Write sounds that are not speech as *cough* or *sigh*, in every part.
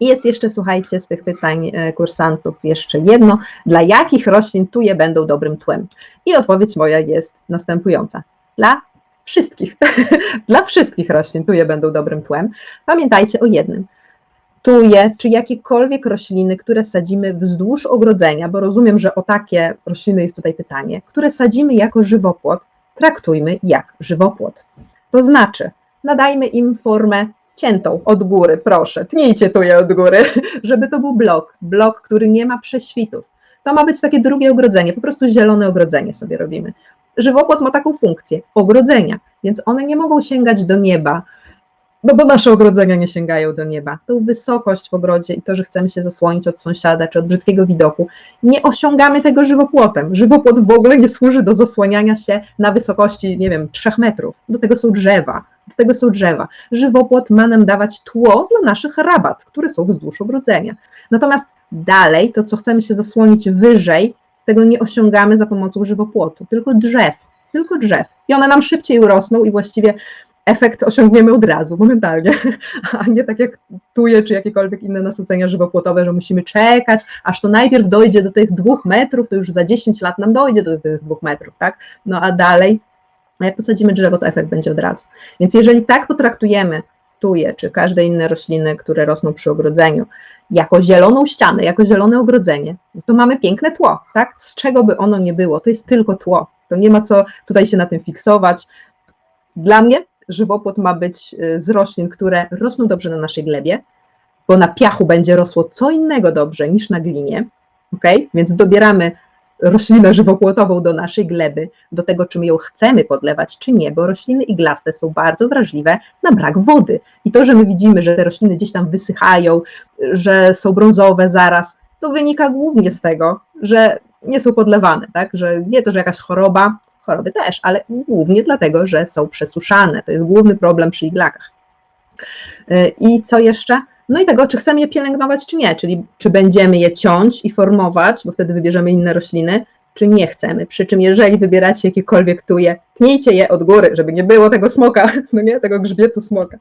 I jest jeszcze, słuchajcie, z tych pytań e, kursantów jeszcze jedno. Dla jakich roślin tuje będą dobrym tłem? I odpowiedź moja jest następująca. Dla wszystkich. *laughs* Dla wszystkich roślin tuje będą dobrym tłem. Pamiętajcie o jednym. Tuje, czy jakiekolwiek rośliny, które sadzimy wzdłuż ogrodzenia, bo rozumiem, że o takie rośliny jest tutaj pytanie, które sadzimy jako żywopłot, traktujmy jak żywopłot. To znaczy, nadajmy im formę ciętą od góry, proszę, tnijcie tu je od góry, *laughs* żeby to był blok, blok, który nie ma prześwitów. To ma być takie drugie ogrodzenie, po prostu zielone ogrodzenie sobie robimy. Żywopłot ma taką funkcję ogrodzenia, więc one nie mogą sięgać do nieba, no bo nasze ogrodzenia nie sięgają do nieba. Tą wysokość w ogrodzie i to, że chcemy się zasłonić od sąsiada czy od brzydkiego widoku, nie osiągamy tego żywopłotem. Żywopłot w ogóle nie służy do zasłaniania się na wysokości, nie wiem, trzech metrów. Do tego są drzewa. Do tego są drzewa. Żywopłot ma nam dawać tło dla naszych rabat, które są wzdłuż ogrodzenia. Natomiast dalej, to co chcemy się zasłonić wyżej, tego nie osiągamy za pomocą żywopłotu, tylko drzew, tylko drzew. I one nam szybciej urosną i właściwie efekt osiągniemy od razu, momentalnie, *laughs* a nie tak jak tuje czy jakiekolwiek inne nasycenia żywopłotowe, że musimy czekać, aż to najpierw dojdzie do tych dwóch metrów, to już za 10 lat nam dojdzie do tych dwóch metrów, tak? No a dalej, a jak posadzimy drzewo, to efekt będzie od razu. Więc jeżeli tak potraktujemy tuje, czy każde inne rośliny, które rosną przy ogrodzeniu, jako zieloną ścianę, jako zielone ogrodzenie, to mamy piękne tło, tak? Z czego by ono nie było, to jest tylko tło. To nie ma co tutaj się na tym fiksować. Dla mnie żywopłot ma być y, z roślin, które rosną dobrze na naszej glebie, bo na piachu będzie rosło co innego dobrze niż na glinie, ok? Więc dobieramy roślinę żywopłotową do naszej gleby, do tego, czy my ją chcemy podlewać, czy nie, bo rośliny iglaste są bardzo wrażliwe na brak wody. I to, że my widzimy, że te rośliny gdzieś tam wysychają, że są brązowe zaraz, to wynika głównie z tego, że nie są podlewane, tak? Że nie to, że jakaś choroba, choroby też, ale głównie dlatego, że są przesuszane. To jest główny problem przy iglakach. Y, I co jeszcze? No i tego, czy chcemy je pielęgnować, czy nie, czyli czy będziemy je ciąć i formować, bo wtedy wybierzemy inne rośliny, czy nie chcemy. Przy czym, jeżeli wybieracie jakiekolwiek tuje, tnijcie je od góry, żeby nie było tego smoka, *laughs* no nie, tego grzbietu smoka.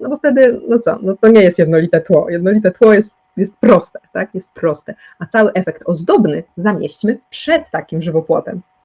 No bo wtedy, no co, no to nie jest jednolite tło. Jednolite tło jest, jest proste, tak, jest proste. A cały efekt ozdobny zamieśćmy przed takim żywopłotem.